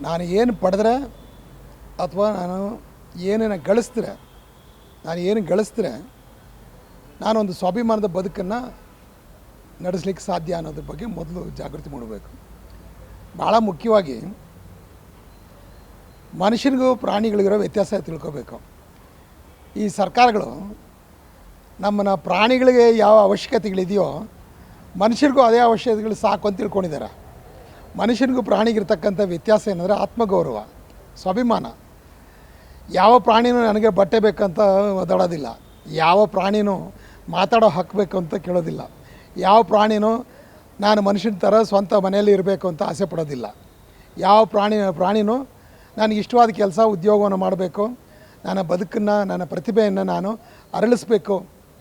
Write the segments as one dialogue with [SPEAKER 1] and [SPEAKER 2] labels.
[SPEAKER 1] ನಾನು ಏನು ಪಡೆದ್ರೆ ಅಥವಾ ನಾನು ಏನೇನು ಗಳಿಸಿದ್ರೆ, ನಾನು ಏನು ಗಳಿಸಿದ್ರೆ ನಾನೊಂದು ಸ್ವಾಭಿಮಾನದ ಬದುಕನ್ನು ನಡೆಸ್ಲಿಕ್ಕೆ ಸಾಧ್ಯ ಅನ್ನೋದ್ರ ಬಗ್ಗೆ ಮೊದಲು ಜಾಗೃತಿ ಮೂಡಬೇಕು. ಭಾಳ ಮುಖ್ಯವಾಗಿ ಮನುಷ್ಯನಿಗೂ ಪ್ರಾಣಿಗಳಿಗಿರೋ ವ್ಯತ್ಯಾಸ ತಿಳ್ಕೋಬೇಕು. ಈ ಸರ್ಕಾರಗಳು ನಮ್ಮನ್ನು ಪ್ರಾಣಿಗಳಿಗೆ ಯಾವ ಅವಶ್ಯಕತೆಗಳಿದೆಯೋ ಮನುಷ್ಯರಿಗೂ ಅದೇ ಅವಶ್ಯಕತೆಗಳು ಸಾಕು ಅಂತ ತಿಳ್ಕೊಂಡಿದ್ದಾರೆ. ಮನುಷ್ಯನಿಗೂ ಪ್ರಾಣಿಗಿರ್ತಕ್ಕಂಥ ವ್ಯತ್ಯಾಸ ಏನಂದರೆ ಆತ್ಮಗೌರವ, ಸ್ವಾಭಿಮಾನ. ಯಾವ ಪ್ರಾಣಿನೂ ನನಗೆ ಬಟ್ಟೆ ಬೇಕಂತ ಒದಾಡೋದಿಲ್ಲ ಯಾವ ಪ್ರಾಣಿನೂ ಮಾತಾಡೋ ಹಾಕಬೇಕು ಅಂತ ಕೇಳೋದಿಲ್ಲ. ಯಾವ ಪ್ರಾಣಿನೂ ನಾನು ಮನುಷ್ಯನ ಥರ ಸ್ವಂತ ಮನೆಯಲ್ಲಿ ಇರಬೇಕು ಅಂತ ಆಸೆ ಪಡೋದಿಲ್ಲ. ಯಾವ ಪ್ರಾಣಿ, ಪ್ರಾಣಿನೂ ನನಗೆ ಇಷ್ಟವಾದ ಕೆಲಸ, ಉದ್ಯೋಗವನ್ನು ಮಾಡಬೇಕು. ನನ್ನ ಬದುಕನ್ನು, ನನ್ನ ಪ್ರತಿಭೆಯನ್ನು ನಾನು ಅರಳಿಸ್ಬೇಕು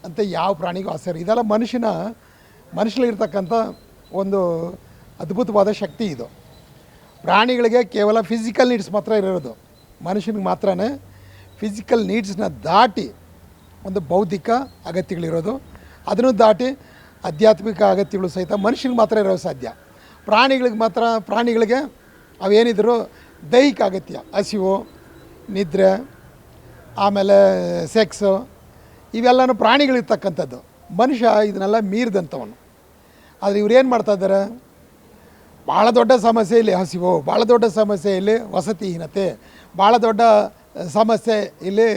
[SPEAKER 1] ಅಂತ ಯಾವ ಪ್ರಾಣಿಗೂ ಆಸೆ. ಇದೆಲ್ಲ ಮನುಷ್ಯನ ಮನುಷ್ಯಲಿರ್ತಕ್ಕಂಥ ಒಂದು ಅದ್ಭುತವಾದ ಶಕ್ತಿ ಇದು. ಪ್ರಾಣಿಗಳಿಗೆ ಕೇವಲ ಫಿಸಿಕಲ್ ನೀಡ್ಸ್ ಮಾತ್ರ ಇರೋದು. ಮನುಷ್ಯನಿಗೆ ಮಾತ್ರನೇ ಫಿಸಿಕಲ್ ನೀಡ್ಸ್ನ ದಾಟಿ ಒಂದು ಬೌದ್ಧಿಕ ಅಗತ್ಯಗಳಿರೋದು. ಅದನ್ನು ದಾಟಿ ಆಧ್ಯಾತ್ಮಿಕ ಅಗತ್ಯಗಳು ಸಹಿತ ಮನುಷ್ಯನಿಗೆ ಮಾತ್ರ ಇರೋ ಸಾಧ್ಯ. ಪ್ರಾಣಿಗಳಿಗೆ ಮಾತ್ರ, ಪ್ರಾಣಿಗಳಿಗೆ ಅವೇನಿದ್ರು ದೈಹಿಕ ಅಗತ್ಯ. ಹಸಿವು, ನಿದ್ರೆ, ಆಮೇಲೆ ಸೆಕ್ಸು ಇವೆಲ್ಲನೂ ಪ್ರಾಣಿಗಳಿರ್ತಕ್ಕಂಥದ್ದು. ಮನುಷ್ಯ ಇದನ್ನೆಲ್ಲ ಮೀರಿದಂಥವನು. ಆದರೆ ಇವ್ರೇನು ಮಾಡ್ತಾ ಇದ್ದಾರೆ? ಭಾಳ ದೊಡ್ಡ ಸಮಸ್ಯೆ ಇಲ್ಲಿ ಹಸಿವು, ಭಾಳ ದೊಡ್ಡ ಸಮಸ್ಯೆ ಇಲ್ಲಿ ವಸತಿಹೀನತೆ, ಭಾಳ ದೊಡ್ಡ ಸಮಸ್ಯೆ ಇಲ್ಲಿ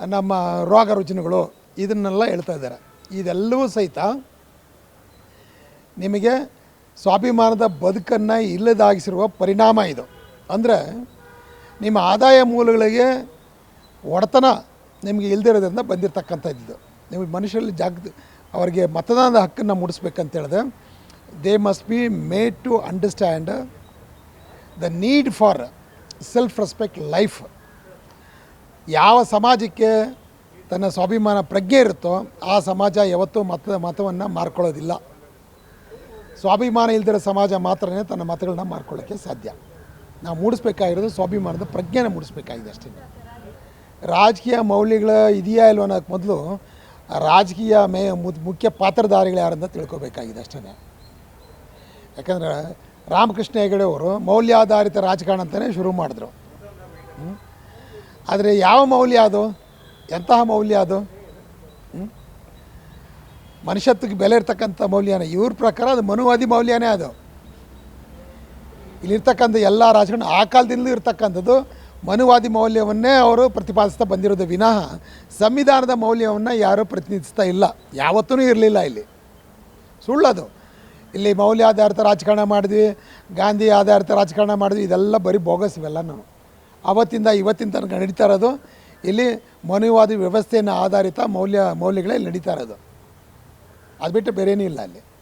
[SPEAKER 1] ನಮ್ಮ ರೋಗ ರುಜಿನಗಳು ಇದನ್ನೆಲ್ಲ ಹೇಳ್ತಾ ಇದ್ದಾರೆ. ಇದೆಲ್ಲವೂ ಸಹಿತ ನಿಮಗೆ ಸ್ವಾಭಿಮಾನದ ಬದುಕನ್ನು ಇಲ್ಲದಾಗಿಸಿರುವ ಪರಿಣಾಮ ಇದು. ಅಂದರೆ ನಿಮ್ಮ ಆದಾಯ ಮೂಲಗಳಿಗೆ ಒಡೆತನ ನಿಮಗೆ ಇಲ್ಲದಿರೋದ್ರಿಂದ ಬಂದಿರತಕ್ಕಂಥದ್ದು. ನಿಮಗೆ ಮನುಷ್ಯರಲ್ಲಿ ಜಾಗ ಅವರಿಗೆ ಮತದಾನದ ಹಕ್ಕನ್ನು ಮೂಡಿಸ್ಬೇಕಂತ they must be made to understand the need for self respect life ಯಾವ ಸಮಾಜಕ್ಕೆ ತನ್ನ ಸ್ವಾಭಿಮಾನ ಪ್ರಜ್ಞೆ ಇರುತ್ತೋ ಆ ಸಮಾಜ ಯಾವತ್ತೂ ಮತ ಮತವನ್ನು ಮಾರ್ಕೊಳ್ಳೋದಿಲ್ಲ. ಸ್ವಾಭಿಮಾನ ಇಲ್ದಿರೋ ಸಮಾಜ ಮಾತ್ರನೇ ತನ್ನ ಮತಗಳನ್ನ ಮಾರ್ಕೊಳ್ಳೋಕ್ಕೆ ಸಾಧ್ಯ. ನಾವು ಮೂಡಿಸ್ಬೇಕಾಗಿರೋದು ಸ್ವಾಭಿಮಾನದ ಪ್ರಜ್ಞೆನ ಮೂಡಿಸ್ಬೇಕಾಗಿದೆ ಅಷ್ಟೇ. ರಾಜಕೀಯ ಮೌಲ್ಯಗಳ ಇದೆಯಾ ಇಲ್ವ ಅನ್ನೋಕ್ಕೆ ಮೊದಲು ರಾಜಕೀಯ ಮೇ ಮುಖ್ಯ ಪಾತ್ರಧಾರಿಗಳು ಯಾರಂತ ತಿಳ್ಕೊಬೇಕಾಗಿದೆ ಅಷ್ಟೇ ಯಾಕಂದರೆ ರಾಮಕೃಷ್ಣ ಹೆಗಡೆ ಅವರು ಮೌಲ್ಯಾಧಾರಿತ ರಾಜಕಾರಣ ಅಂತಲೇ ಶುರು ಮಾಡಿದ್ರು? ಆದರೆ ಯಾವ ಮೌಲ್ಯ ಅದು? ಎಂತಹ ಮೌಲ್ಯ ಅದು? ಮನುಷ್ಯತ್ವಕ್ಕೆ ಬೆಲೆ ಇರ್ತಕ್ಕಂಥ ಮೌಲ್ಯನೇ. ಇವ್ರ ಪ್ರಕಾರ ಅದು ಮನುವಾದಿ ಮೌಲ್ಯನೇ ಅದು. ಇಲ್ಲಿರ್ತಕ್ಕಂಥ ಎಲ್ಲ ರಾಜಕಾರಣ ಆ ಕಾಲದಿಂದಲೂ ಇರ್ತಕ್ಕಂಥದ್ದು ಮನುವಾದಿ ಮೌಲ್ಯವನ್ನೇ ಅವರು ಪ್ರತಿಪಾದಿಸ್ತಾ ಬಂದಿರೋದು ವಿನಃ ಸಂವಿಧಾನದ ಮೌಲ್ಯವನ್ನು ಯಾರೂ ಪ್ರತಿನಿಧಿಸ್ತಾ ಇಲ್ಲ. ಯಾವತ್ತೂ ಇರಲಿಲ್ಲ ಇಲ್ಲಿ. ಸುಳ್ಳದು. ಇಲ್ಲಿ ಮೌಲ್ಯ ಆಧಾರಿತ ರಾಜಕಾರಣ ಮಾಡಿದ್ವಿ, ಗಾಂಧಿ ಆಧಾರಿತ ರಾಜಕಾರಣ ಮಾಡಿದ್ವಿ, ಇದೆಲ್ಲ ಬರೀ ಬೋಗಸ್ ಇವೆಲ್ಲ ನಾವು. ಅವತ್ತಿಂದ ಇವತ್ತಿನ ತನಕ ನಡೀತಾ ಇರೋದು, ಇಲ್ಲಿ ಮನುವಾದಿ ವ್ಯವಸ್ಥೆಯನ್ನು ಆಧಾರಿತ ಮೌಲ್ಯ, ಮೌಲ್ಯಗಳೇ ನಡೀತಾ ಇರೋದು. ಅದು ಬಿಟ್ಟು ಬೇರೇನೂ ಇಲ್ಲ ಅಲ್ಲಿ.